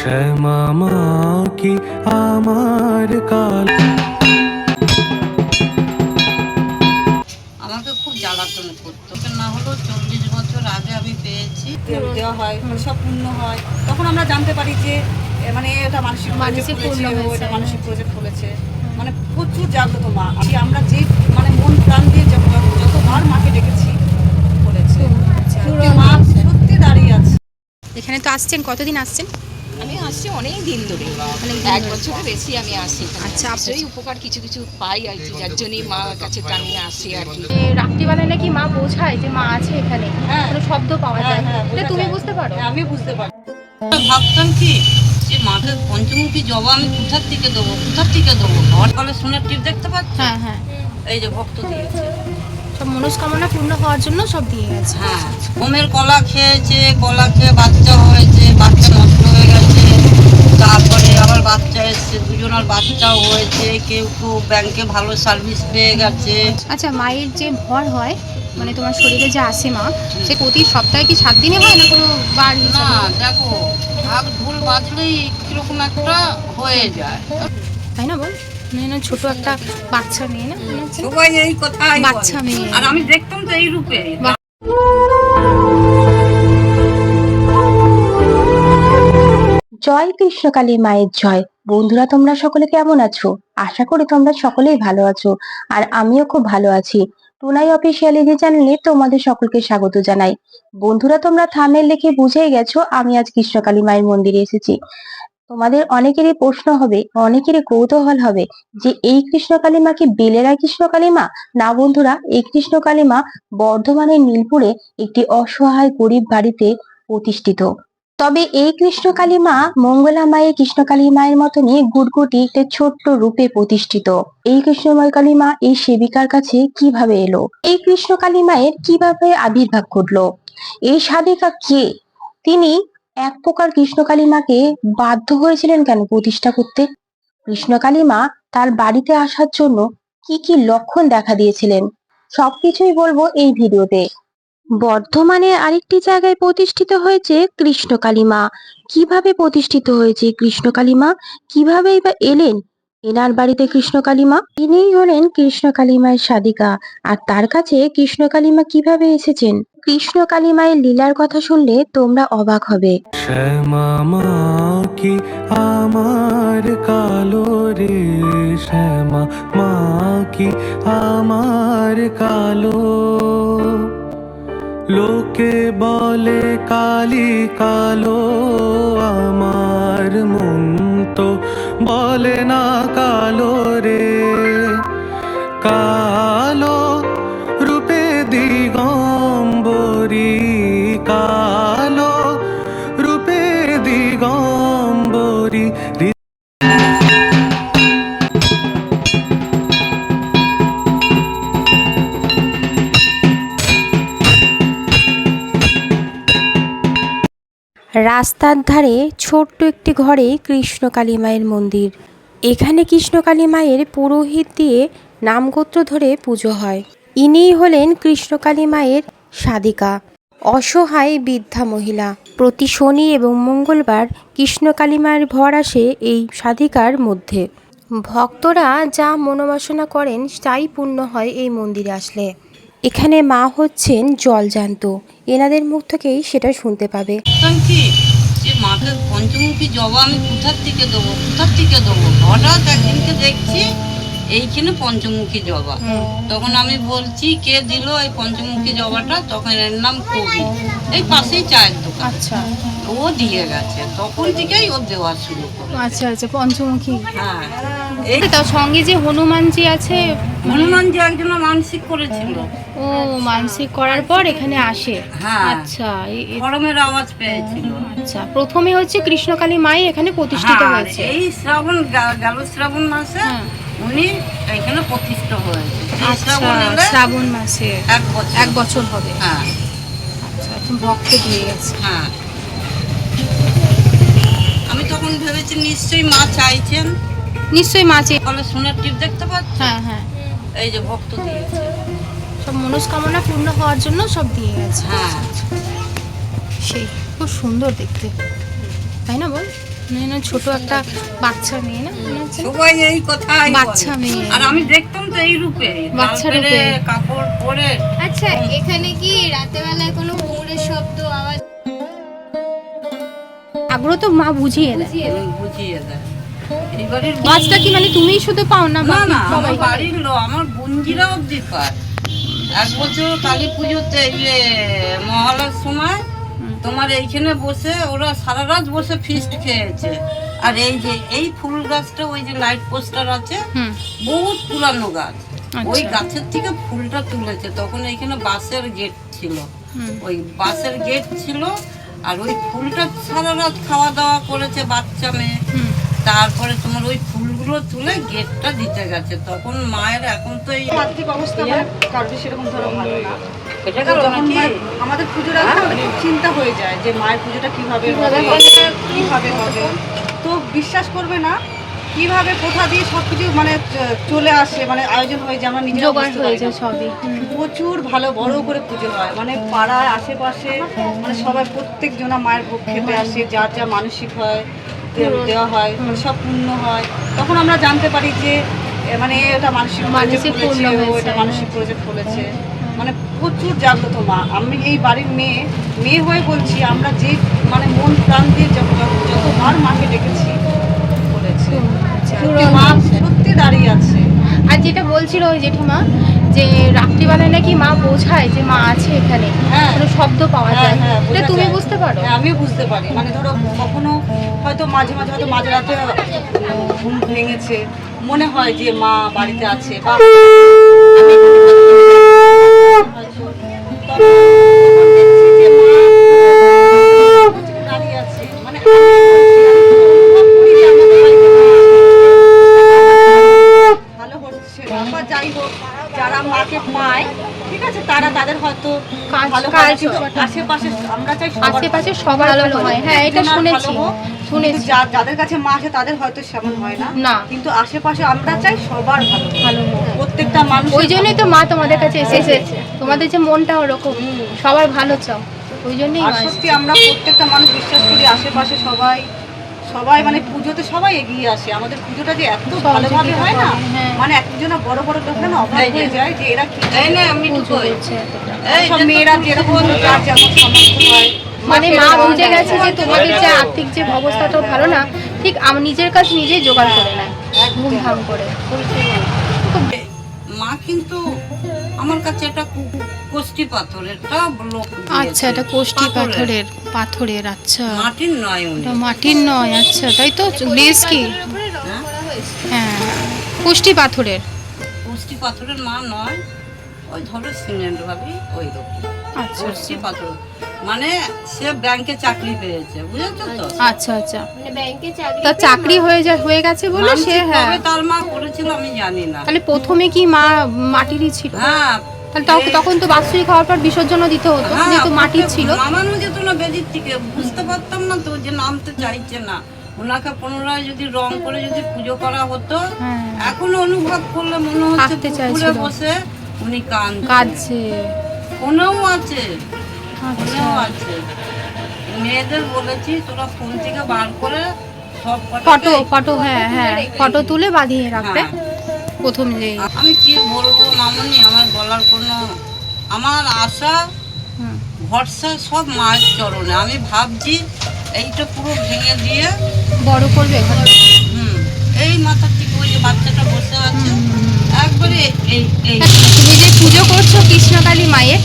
শ্যামা মা কি আমার কাল? আমাকে খুব জ্বালাতন করতো। না হলেও চল্লিশ বছর আগে আমি পেয়েছি। দেওয়া হয় সব পূর্ণ হয়। তখন আমরা জানতে পারি যে মানে এটা মানসিক মানসিক প্রজেক্ট পূর্ণ হয়েছে। এটা মানসিক প্রজেক্ট খুলেছে মানে প্রচুর জাগ্রত মা। আজকে আমরা যে মানে মন প্রাণ দিয়ে যত- যতবার মাকে ডেকেছি সত্যি মা সত্যি দাঁড়িয়ে আছে। এখানে তো আসছেন কতদিন আসছেন? আমি আসছি অনেক দিন ধরে। দিন এক। বছরের বেশি আমি আসি আচ্ছা, আচ্ছা। উপকার কিছু কিছু পাই আর কি যার জন্যই মা কাছে টানিয়ে আসি আর কি। রাত্রিবেলায় নাকি মা বোঝায় যে মা আছে এখানে? হ্যাঁ। কোনো শব্দ পাওয়া হ্যাঁ, যায়? হ্যাঁ, এটা তুমি বুঝতে পারো? হ্যাঁ, আমি বুঝতে পারি ভাবতাম কি যে মাকে পঞ্চমুখী জবা আমি কোথার থেকে দেবো কোথার থেকে দেবো? ঘর কলে সোনার টিপ দেখতে পাচ্ছ? হ্যাঁ হ্যাঁ। এই যে ভক্ত দিয়েছে সব মনস্কামনা পূর্ণ হওয়ার জন্য সব দিয়ে গেছে। হ্যাঁ হোমের কলা খেয়েছে কলা খেয়ে বাচ্চা হয়েছে বাচ্চা নষ্ট হয়ে তারপরে আবার বাচ্চা এসছে দুজনের বাচ্চাও হয়েছে কেউ কেউ ব্যাংকে ভালো সার্ভিস পেয়ে গেছে। আচ্ছা মায়ের যে ভর হয় মানে তোমার শরীরে যে আসে মা সে প্রতি সপ্তাহে কি সাত দিনে হয় না কোনো বার না দেখো ঢাক ঢোল বাজলেই কীরকম একটা হয়ে যায়। তাই না বল? মানে না ছোট একটা বাচ্চা মেয়ে না? সবাই এই বলে। বাচ্চা মেয়ে। আর আমি দেখতাম তো এই রূপে। জয় কৃষ্ণকালী মায়ের জয়। বন্ধুরা, তোমরা সকলে কেমন আছো? আশা করি তোমরা সকলেই ভালো আছো আর আমিও খুব ভালো আছি। টুনাই অফিসিয়াল ইজি চ্যানেলে তোমাদের সকলকে স্বাগত জানাই। বন্ধুরা, তোমরা থামের লিখে বুঝেই গেছো আমি আজ কৃষ্ণকালী মায়ের মন্দিরে এসেছি। তোমাদের অনেকেরই প্রশ্ন হবে, অনেকেরই কৌতূহল হবে যে এই কৃষ্ণকালী মা কি বেলেরা কৃষ্ণকালী মা? না বন্ধুরা, এই কৃষ্ণকালী মা বর্ধমানের নীলপুরে একটি অসহায় গরিব বাড়িতে প্রতিষ্ঠিত। তবে এই কৃষ্ণকালী মা মঙ্গলা মায়ের কৃষ্ণকালী মায়ের মতনই গুটগুটি একটা ছোট্ট রূপে প্রতিষ্ঠিত। এই কৃষ্ণময় কালী মা এই সেবিকার কাছে কীভাবে এলো? এই কৃষ্ণকালী মায়ের কীভাবে আবির্ভাব ঘটলো? এই সাধিকা কে? তিনি এক প্রকার কৃষ্ণকালী মাকে বাধ্য হয়েছিলেন কেন প্রতিষ্ঠা করতে? কৃষ্ণকালী মা তার বাড়িতে আসার জন্য কি কি লক্ষণ দেখা দিয়েছিলেন? সবকিছুই বলব এই ভিডিওতে। বর্ধমানের আরেকটি জায়গায় প্রতিষ্ঠিত হয়েছে কৃষ্ণকালী মা কীভাবে প্রতিষ্ঠিত হয়েছে কৃষ্ণকালী মা কিভাবেই বা এলেন এনার বাড়িতে কৃষ্ণকালী মা হলেন কৃষ্ণকালী মায়ের সাধিকা। আর তার কাছে কৃষ্ণকালী মা কীভাবে এসেছেন? কৃষ্ণকালী মায়ের লীলার কথা শুনলে তোমরা অবাক হবে। কি আমার কালো রে? শ্যামা মা কি আমার কালো? লোকে বলে কালি কালো আমার মন তো বলে না কালো রে। কালো রাস্তার ধারে ছোট্ট একটি ঘরে কৃষ্ণকালী মায়ের মন্দির। এখানে কৃষ্ণকালী মায়ের পুরোহিত দিয়ে নামগোত্র ধরে পুজো হয়। ইনিই হলেন কৃষ্ণকালী মায়ের সাধিকা। অসহায় বৃদ্ধা মহিলা। প্রতি শনি এবং মঙ্গলবার কৃষ্ণকালী মায়ের ভর আসে এই সাধিকার মধ্যে। ভক্তরা যা মনোবাসনা করেন, তাই পূর্ণ হয় এই মন্দিরে আসলে। এখানে মা হচ্ছেন জলজান্ত। এনাদের মুখ থেকেই সেটা শুনতে পাবে। যে পঞ্চমুখী জবা আমি কোথার থেকে দেবো? কোথার থেকে দেবো? হঠাৎ একদিনকে দেখছি এইখানে পঞ্চমুখী জবা। তখন আমি বলছি কে দিল এই পঞ্চমুখী জবাটা? তখন এর নাম কবি। এই পাশেই চায়ের দোকান। আচ্ছা। ও দিয়ে গেছে। তখন থেকেই ও দেওয়া শুরু করে। আচ্ছা আচ্ছা পঞ্চমুখী। হ্যাঁ। এই তার সঙ্গে যে হনুমানজি আছে হনুমান যে একজন মানসিক করেছিল। ও মানসিক করার পর এখানে আসে। হ্যাঁ। আচ্ছা গরমের আওয়াজ পেয়েছিল। আচ্ছা প্রথমে হচ্ছে কৃষ্ণকালী মাই এখানে প্রতিষ্ঠিত হ্যাঁ, হয়েছে। এই শ্রাবণ গেল শ্রাবণ মাসে হ্যাঁ। উনি প্রতিষ্ঠা হয়েছে। আচ্ছা শ্রাবণ মাসে এক বছর। এক বছর হবে। হ্যাঁ। আচ্ছা এখন ভক্ত দিয়ে গেছে। হ্যাঁ। আমি তখন ভেবেছি নিশ্চয়ই মা চাইছেন। নিশ্চয়ই মাছে ফলে সোনার টিপ দেখতে পাচ্ছ হ্যাঁ হ্যাঁ। এই যে ভক্ত দিয়েছে সব মনস্কামনা পূর্ণ হওয়ার জন্য সব দিয়ে গেছে। হ্যাঁ। সেই খুব সুন্দর দেখতে। তাই না বল? না ছোট একটা বাচ্চা মেয়ে না? সবাই এই কথাই বাচ্চা মেয়ে। আর আমি দেখতাম তো এই রূপে। বাচ্চা রূপে। কাপড় পরে। আচ্ছা এখানে কি রাতেবেলায় কোনো ঘুঙুরের শব্দ আওয়াজ? আগ্রহ তো মা বুঝিয়ে দেয়। বুঝিয়ে দেয়। মাছটা কি মানে তুমিই শুধু পাও না না বাকি না আমার সবাই বাড়ির লোক আমার পায়। এক বছর কালী পুজোতে ইয়ে মহালয়ার সময় তোমার এইখানে বসে ওরা সারা রাত বসে ফিস্ট খেয়েছে। আর এই যে এই ফুল গাছটা ওই যে লাইট পোস্টার আছে বহুত পুরানো গাছ। ওই আচ্ছা। গাছের থেকে ফুলটা তুলেছে। তখন এইখানে বাঁশের গেট ছিল। ওই বাঁশের গেট ছিল আর ওই ফুলটা সারা রাত খাওয়া দাওয়া করেছে বাচ্চা মেয়ে। তারপরে তোমার ওই ফুলগুলো তুলে গেটটা দিতে গেছে। তখন মায়ের এখন তো এই আর্থিক অবস্থা মানে কারোর সেরকম ধরো ভালো না। আমাদের পুজোর খুব চিন্তা হয়ে যায় যে মায়ের পুজোটা কীভাবে কীভাবে হবে? তো বিশ্বাস করবে না কীভাবে কোথা দিয়ে সবকিছু মানে চলে আসে মানে আয়োজন হয়ে যায় আমরা নিজেরা হয়ে সবই প্রচুর ভালো বড় করে পুজো হয় মানে পাড়ায় আশেপাশে মানে সবাই প্রত্যেক জনা মায়ের ভোগ খেতে আসে যার যা মানসিক হয় দেওয়া হয় সব পূর্ণ হয়। তখন আমরা জানতে পারি যে মানে এটা মানসিক মানসিক। এটা মানসিক প্রজেক্ট বলেছে। মানে প্রচুর জাগ্রত মা। আমি এই বাড়ির মেয়ে মেয়ে হয়ে বলছি আমরা যে মানে মন প্রাণ দিয়ে যত- যত- যতবার মাকে ডেকেছি বলেছে। মা সত্যি দাঁড়িয়ে আছে। আর যেটা বলছিল ওই জেঠিমা যে রাত্রিবেলায় নাকি মা বোঝায় যে মা আছে এখানে। হ্যাঁ। কোনো শব্দ পাওয়া হ্যাঁ, যায়। হ্যাঁ, এটা তুমি বুঝতে পারো? আমিও বুঝতে পারি। মানে ধরো কখনো হয়তো মাঝে মাঝে হয়তো মাঝে রাতে ঘুম ভেঙেছে। মনে হয় যে মা বাড়িতে আছে বা আমি হয়তো তখন দেখছি যে মা দাঁড়িয়ে আছে মানে আমি অনুভব করি যে আমাদের বাড়িতে মা আছে। ভালো হচ্ছে না বা যাই হোক যারা মাকে পায় ঠিক আছে তারা তাদের হয়তো কাজ- ভালো কাজ হয় কিন্তু হয়। আশেপাশে আমরা চাই সবার ভালো হয়। হ্যাঁ এটা শুনেছি। শুনেছি। যাদের কাছে মা আছে তাদের হয়তো সেমন হয় না। না। কিন্তু আশেপাশে আমরা চাই সবার ভালো ভালো প্রত্যেকটা মানুষ ওই জন্যই তো মা তোমাদের কাছে এসেছে। তোমাদের যে মনটা ওরকম। সবার ভালো চাও। ওই জন্যই আর সত্যি আমরা প্রত্যেকটা মানুষ বিশ্বাস করি আশেপাশে সবাই সবাই মানে পুজোতে সবাই এগিয়ে আসে। আমাদের পুজোটা যে এত ভালোভাবে হয় না হ্যাঁ। মানে একজনা বড় বড় লোকরা না অভাব হয়ে যায় যে এরা কি সব মেয়েরা যেরকম যার যেমন সামর্থ্য হয়। মানে মা বুঝে গেছে যে তোমাদের যে আর্থিক যে অবস্থাটা ভালো না ঠিক আম- নিজের কাজ নিজেই জোগাড় করে নেয় ঘুম ঘাম করে। মা কিন্তু আমার কাছে এটা কু- কোষ্টি পাথরের একটা লোক আচ্ছা এটা কোষ্টি পাথরের। পাথরের আচ্ছা। মাটির নয় এটা মাটির নয় আচ্ছা তাই তো বেশ কি? হ্যাঁ? হ্যাঁ কোষ্টি পাথরের। কোষ্টি পাথরের মা নয় ওই ধরো সিমেন্ট ভাবি ওই রকম। আচ্ছা কোষ্টি মানে সে ব্যাংকে চাকরি পেয়েছে বুঝেছ তো? আচ্ছা আচ্ছা। মানে ব্যাংকে চাকরি তা চাকরি হয়ে যা হয়ে গেছে বলে সে হ্যাঁ। তার মা করেছিল আমি জানি না। তাহলে প্রথমে কি মা মাটিরই ছিল? হ্যাঁ। তাহলে তখ- তখন তো বাৎসরিক হওয়ার পর বিসর্জন দিতে হতো হ্যাঁ, যেহেতু মাটির ছিল। নামানো যেত না বেদির থেকে বুঝতে পারতাম না তো যে নামতে চাইছে না। ওনাকে পুনরায় যদি রং করে যদি পুজো করা হতো হ্যাঁ। এখনও অনুভব করলে মনে হচ্ছে বসে উনি কান কাঁদছে। ফোনেও আছে। আচ্ছা। ফোনেও আছে। মেয়েদের বলেছি তোরা ফোন থেকে বার করে সব ফটো ফটো হ্যাঁ হ্যাঁ ফটো তুলে বাঁধিয়ে রাখবে। হ্যাঁ। প্রথম যে আমি কি বলব মামনি আমার বলার কোনো আমার আশা ভরসা সব মায়ের চরণে। আমি ভাবছি এইটা পুরো ভেঙে দিয়ে বড় করবে হুম এই মাথার থেকে ওই যে বাচ্চাটা বসে আছে। একবারে এই এই তুমি যে পুজো করছ কৃষ্ণকালী মায়ের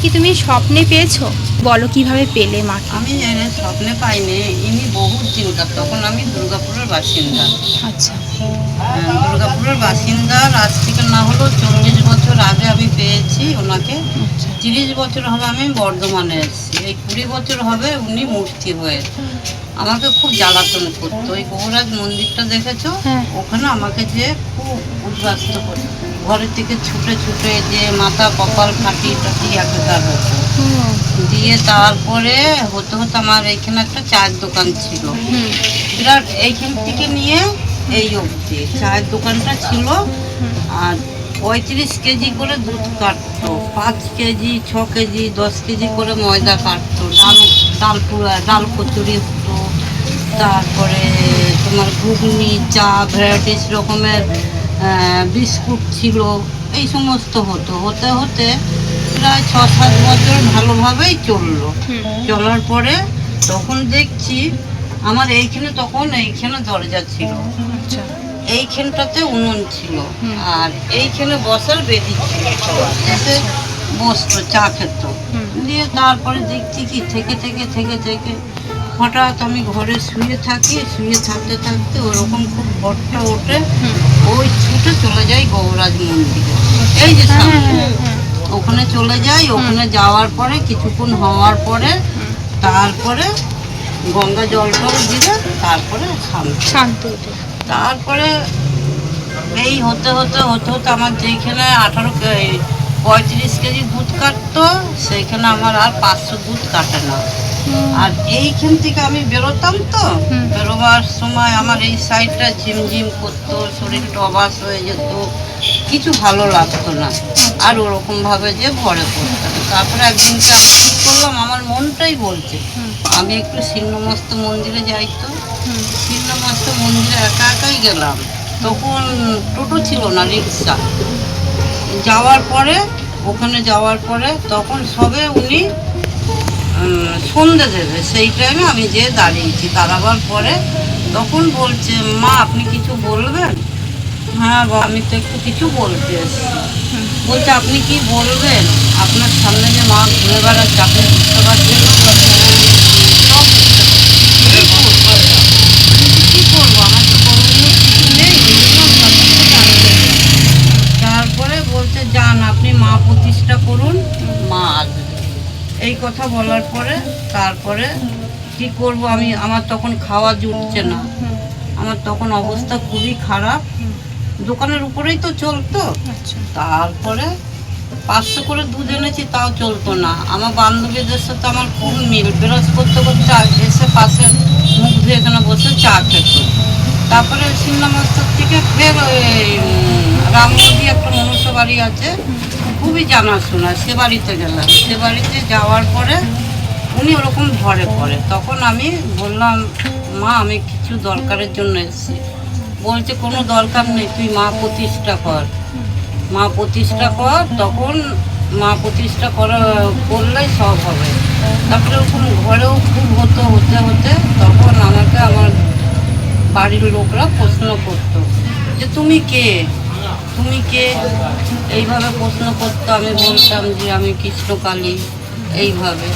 কি তুমি স্বপ্নে পেয়েছ? বলো কীভাবে পেলে মা আমি এনে স্বপ্নে পাইনি ইনি বহুত চিন্তা তখন আমি দুর্গাপুরের বাসিন্দা। আচ্ছা। হ্যাঁ, দুর্গাপুরের বাসিন্দা আজ থেকে না হলেও চল্লিশ বছর আগে আমি পেয়েছি ওনাকে। আচ্ছা। তিরিশ বছর হবে আমি বর্ধমানে এসেছি এই কুড়ি বছর হবে উনি মূর্তি হয়ে আমাকে খুব জ্বালাতন করতো। ওই গৌরাজ মন্দিরটা দেখেছ? হ্যাঁ। ওখানে আমাকে যে খুব উদ্বাস্ত করে ঘরের থেকে ছুটে ছুটে যে মাথা, কপাল ফাটি টাটি একাকার হতো। দিয়ে তারপরে হতে হতো আমার এইখানে একটা চায়ের দোকান ছিল। বিরাট এইখান থেকে নিয়ে এই অবধি চায়ের দোকানটা ছিল। আর পঁয়ত্রিশ কেজি করে দুধ কাটতো। পাঁচ কেজি, ছ কেজি, দশ কেজি করে ময়দা কাটতো। ডাল ডাল ডাল কচুরি হতো। তারপরে তোমার ঘুগনি, চা, ভ্যারাইটিস রকমের বিস্কুট ছিল এই সমস্ত হতো। হতে হতে প্রায় ছ সাত বছর ভালোভাবেই চলল। চলার পরে তখন দেখছি আমার এইখানে তখন এইখানে দরজা ছিল। আচ্ছা। এইখানটাতে উনুন ছিল। আর এইখানে বসার বেদি ছিল বসতো চা খেত। দিয়ে তারপরে দেখছি কি থেকে থেকে থেকে থেকে হঠাৎ আমি ঘরে শুয়ে থাকি শুয়ে থাকতে থাকতে ওরকম খুব ভরটা ওঠে। ওই ছুটে চলে যাই গৌরাজ মন্দিরে। এই যে ওখানে চলে যাই ওখানে যাওয়ার পরে কিছুক্ষণ হওয়ার পরে তারপরে গঙ্গা জল টল দিলে তারপরে শান্ত। তারপরে এই হতে হতে হতে হতে আমার যেখানে আঠারো পঁয়ত্রিশ কেজি দুধ কাটতো সেইখানে আমার আর পাঁচশো দুধ কাটে না। আর এইখান থেকে আমি বেরোতাম তো বেরোবার সময় আমার এই সাইডটা ঝিমঝিম করতো শরীরটা অবাস হয়ে যেত কিছু ভালো লাগতো না। আর ওরকম ভাবে যে ভরে পড়তাম তারপরে একদিনকে আমি ঠিক করলাম আমার মনটাই বলছে আমি একটু ছিন্নমস্ত মন্দিরে যাই তো। ছিন্নমস্ত মন্দিরে একা একাই গেলাম। তখন টোটো ছিল না রিক্সা। যাওয়ার পরে ওখানে যাওয়ার পরে তখন সবে উনি সন্ধে দেবে। সেই টাইমে আমি যে দাঁড়িয়েছি। দাঁড়াবার পরে তখন বলছে, মা, আপনি কিছু বলবেন? হ্যাঁ আমি তো একটু কিছু বলতে এসেছি। বলছে, আপনি কি বলবেন? আপনার সামনে যে মা ঘুরে বেড়াচ্ছে, আপনি বুঝতে পারছেন আমার তো নেই। তারপরে বলছে, যান, আপনি মা প্রতিষ্ঠা করুন। এই কথা বলার পরে তারপরে কি করব আমি আমার তখন খাওয়া জুটছে না। আমার তখন অবস্থা খুবই খারাপ। দোকানের উপরেই তো চলতো। আচ্ছা। তারপরে পাঁচশো করে দুধ এনেছি তাও চলতো না। আমার বান্ধবীদের সাথে আমার খুব মিল। বেরোজ করতে করতে এসে পাশে মুখ ধুয়ে এখানে বসে চা খেত। তারপরে সিন্নামাস্টার থেকে ফের রামনদী একটা মনুষ্য বাড়ি আছে। খুবই জানাশোনা, সে বাড়িতে গেলাম। সে বাড়িতে যাওয়ার পরে উনি ওরকম ঘরে পড়ে। তখন আমি বললাম, মা, আমি কিছু দরকারের জন্য এসেছি। বলছে, কোনো দরকার নেই, তুই মা প্রতিষ্ঠা কর। মা প্রতিষ্ঠা কর, তখন মা প্রতিষ্ঠা করা করলেই সব হবে। তারপরে ওরকম ঘরেও খুব হতো, হতে হতে তখন আমাকে আমার বাড়ির লোকরা প্রশ্ন করতো যে, তুমি কে? তুমি কে? এইভাবে প্রশ্ন করতো, আমি বলতাম যে আমি কৃষ্ণকালী। এইভাবে।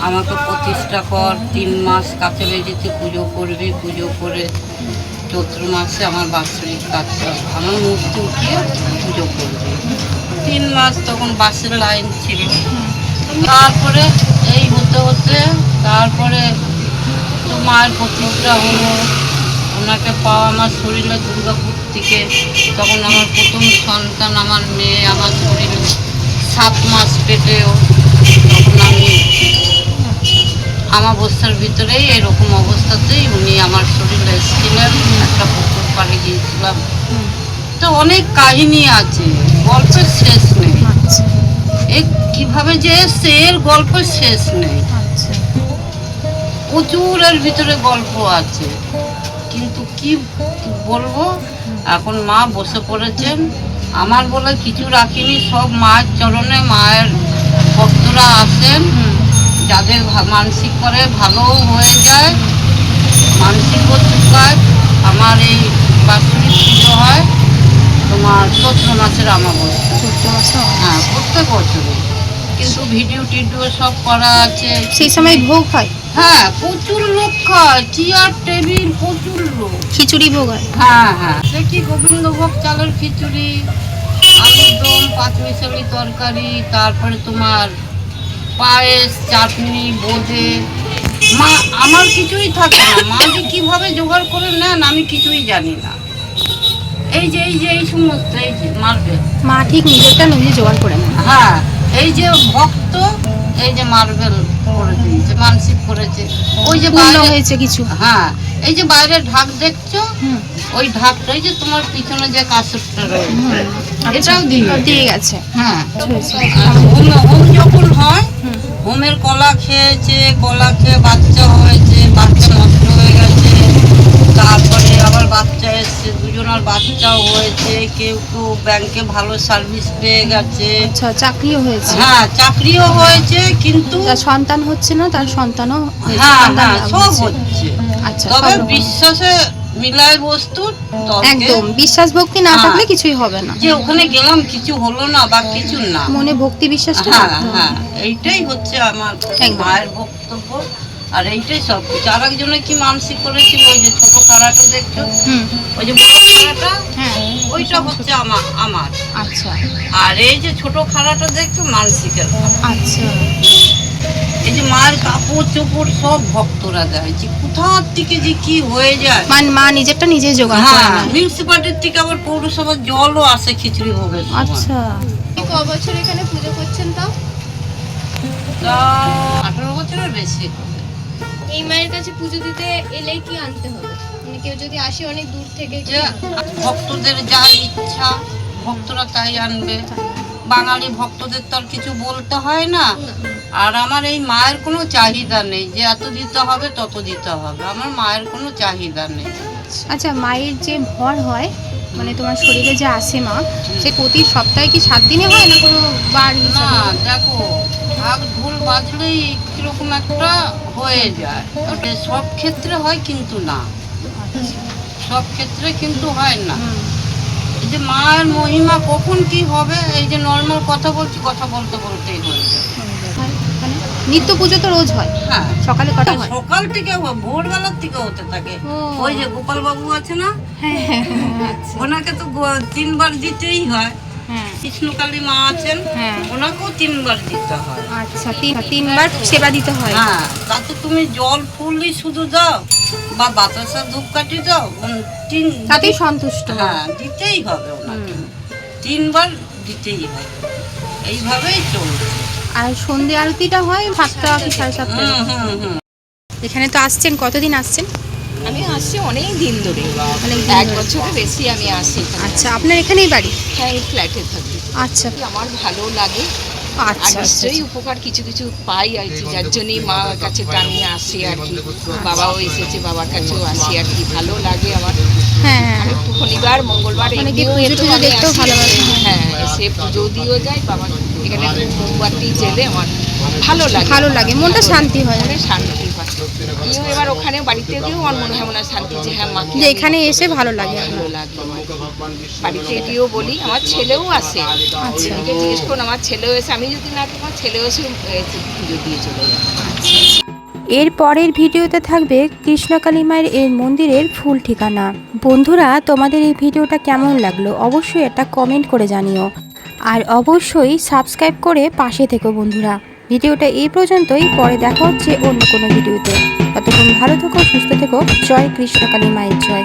আমাকে প্রতিষ্ঠা কর, তিন মাস কাছে বেজেতে পুজো করবি, পুজো করে চৈত্র মাসে আমার বাৎসরিক কাজ আমার মূর্তি উঠিয়ে পুজো করবে। তিন মাস তখন বাসের লাইন ছিল। তারপরে এই হতে হতে, তারপরে মায়ের প্রতিষ্ঠা হলো। ওনাকে পাওয়া আমার শরীরে দুর্গাপুর থেকে। তখন আমার প্রথম সন্তান আমার মেয়ে আমার শরীরে সাত মাস পেটেও তখন আমি আমাবস্যার ভিতরেই এরকম অবস্থাতেই উনি আমার শরীরে এসেছিলেন একটা পুকুর পাড়ে গিয়েছিলাম। তো অনেক কাহিনী আছে গল্পের শেষ নেই। আচ্ছা। এ কীভাবে যে এসছে এর গল্পের শেষ নেই। আচ্ছা। প্রচুর এর ভিতরে গল্প আছে। কিন্তু কি বলব? এখন মা বসে পড়েছেন। আমার বলে কিছু রাখিনি সব মায়ের চরণে মায়ের ভক্তরা আসেন। যাদের মানসিক করে ভালোও হয়ে যায় মানসিকও চুকায় আমার এই বাৎসরিক পুজো হয় তোমার চৈত্র মাসের আমাবস্যা। চৈত্র মাসে? হ্যাঁ প্রত্যেক বছরই। কিন্তু ভিডিও টিডিও সব করা আছে। সেই সময় ভোগ হয়? হ্যাঁ প্রচুর লোক খায় চেয়ার টেবিল প্রচুর লোক। খিচুড়ি ভোগ হয়? হ্যাঁ হ্যাঁ। সে কি গোবিন্দভোগ চালের খিচুড়ি আলুর দম পাঁচমিশালি তরকারি তারপরে তোমার পায়েস চাটনি বোঁদে। মা আমার কিছুই থাকে না। মা যে কীভাবে জোগাড় করে নেন আমি কিছুই জানি না। এই যে এই যে এই সমস্ত এই যে মার্বেল। মা ঠিক নিজেরটা নিজে জোগাড় করে নেন হ্যাঁ। এই যে ভক্ত এই যে মার্বেল করে দিয়েছে মানসিক করেছে ওই যে বাইরে হয়েছে কিছু। হ্যাঁ এই যে বাইরে ঢাক দেখছ? ওই ঢাকটাই যে তোমার পিছনে যে কাসুরটা রয়েছে এটাও দিয়ে দিয়ে গেছে। হ্যাঁ। হয়েছে। আর হোম হোম যখন হয় হুম। হোমের কলা খেয়েছে কলা খেয়ে বাচ্চা হয়েছে বাচ্চা নষ্ট হয়ে গেছে সার্ভিসটাও হয়েছে কেউ কেউ ব্যাংকে ভালো সার্ভিস পেয়ে গেছে আচ্ছা চাকরিও হয়েছে হ্যাঁ চাকরিও হয়েছে কিন্তু সন্তান হচ্ছে না তার সন্তানও হয়েছে, হ্যাঁ সন্তান হ্যাঁ লাভ সব হয়েছে। হচ্ছে আচ্ছা তবে সব রকম। বিশ্বাসে মিলায় বস্তু তর্কে একদম বিশ্বাস ভক্তি না হ্যাঁ। থাকলে কিছুই হবে না যে ওখানে গেলাম কিছু হলো না বা কিছু না মনে ভক্তি বিশ্বাসটা হ্যাঁ রাখতে হবে। হ্যাঁ এইটাই হচ্ছে আমার একদম। মায়ের বক্তব্য আর এইটাই সব কিছু। আর একজনে কি মানসিক করেছিল ওই যে ছোট খাড়াটা দেখছ? ওই যে বড় খাড়াটা হ্যাঁ। ওইটা হচ্ছে আমার আমার। আচ্ছা। আর এই যে ছোট খাড়াটা দেখছ মানসিকের আচ্ছা। এই যে মায়ের কাপড় চোপড় সব ভক্তরা দেয় যে কোথার থেকে যে কি হয়ে যায়। মান মা নিজেরটা নিজে জোগাড় করে হ্যাঁ নেয়। মিউনিসিপালিটির থেকে আবার পৌরসভার জলও আসে খিচুড়ি ভোগের আচ্ছা। ক বছর এখানে পুজো করছেন তাও? তা আঠারো বছরের বেশি। হবে। এই মায়ের কাছে পুজো দিতে এলে কি আনতে হবে? মানে কেউ যদি আসে অনেক দূর থেকে যে ভক্তদের যা ইচ্ছা ভক্তরা তাই আনবে। বাঙালি ভক্তদের তো আর কিছু বলতে হয় না। আর আমার এই মায়ের কোনো চাহিদা নেই। যে এত দিতে হবে তত দিতে হবে। আমার মায়ের কোনো চাহিদা নেই। আচ্ছা মায়ের যে ভর হয় মানে তোমার শরীরে যে আসে মা সে প্রতি সপ্তাহে কি সাত দিনে হয় না কোনো বার? না দেখো ঢাক ঢোল বাজলেই কীরকম একটা হয়ে যায়। সব ক্ষেত্রে হয় কিন্তু না। সব ক্ষেত্রে কিন্তু হয় না। এই যে মায়ের মহিমা কখন কি হবে এই যে নর্মাল কথা বলছি কথা বলতে বলতেই হয়ে যায়। নিত্য পুজো তো রোজ হয়। হ্যাঁ। সকালে কটা হয়? সকাল থেকে ভোরবেলার থেকে হতে থাকে। ওই যে গোপাল বাবু আছে না? হ্যাঁ হ্যাঁ হ্যাঁ, আচ্ছা। ওনাকে তো তিনবার দিতেই হ্যাঁ। কৃষ্ণকালী মা আছেন হ্যাঁ। ওনাকেও তিনবার দিতে হয়। আচ্ছা তিন তিনবার সেবা দিতে হয়। হ্যাঁ তাতে তুমি জল ফুলই শুধু দাও বা বাতাসা ধূপকাঠি দাও তিন তাতেই সন্তুষ্ট হ্যাঁ। দিতেই হবে ওনাকে। তিনবার দিতেই হবে। এইভাবেই চলছে। আর সন্ধে আরতিটা হয় সাতটা কি সাড়ে সাতটা এখানে তো আসছেন কতদিন আসছেন? আমি আসছি অনেক দিন ধরে। দিন এক বছরের বেশি আমি আসি আচ্ছা আপনার এখানেই বাড়ি? হ্যাঁ এই ফ্ল্যাটে থাকি। আচ্ছা। আমার ভালো লাগে আর আচ্ছা আচ্ছা নিশ্চয়ই উপকার কিছু কিছু পাই আর কি যার জন্যই মা কাছে টানিয়ে আসি আর কি। বাবাও এসেছে বাবার কাছেও আসি আর কি। ভালো লাগে আমার। হ্যাঁ হ্যাঁ। শনিবার মঙ্গলবার এমনিও একটু। ভালোবাসে। হ্যাঁ এসে পুজো দিয়েও যাই বাবা এখানে মোমবাতি জেলে আমার ভালো লাগে। ভালো লাগে মনটা শান্তি হয়। মনে শান্তি আমিও এবার ওখানে বাড়িতে গিয়েও আমার মনে হয় মনে হয় শান্তি যে হ্যাঁ মাকে যে এখানে এসে ভালো লাগে। ভালো লাগে। বাড়িতে গিয়েও বলি আমার ছেলেও আসে। আচ্ছা। জিজ্ঞেস করুন আমার ছেলেও এসে আমি যদি না তোমার ছেলেও এসে পুজো দিয়ে চলে যায়। এর পরের ভিডিওতে থাকবে কৃষ্ণকালী মায়ের এর মন্দিরের ফুল ঠিকানা। বন্ধুরা তোমাদের এই ভিডিওটা কেমন লাগল? অবশ্যই একটা কমেন্ট করে জানিও। আর অবশ্যই সাবস্ক্রাইব করে পাশে থেকো বন্ধুরা। ভিডিওটা এই পর্যন্তই, পরে দেখা হচ্ছে অন্য কোনো ভিডিওতে। ততক্ষণ ভালো থেকো, সুস্থ থেকো। জয় কৃষ্ণকালী মায়ের জয়।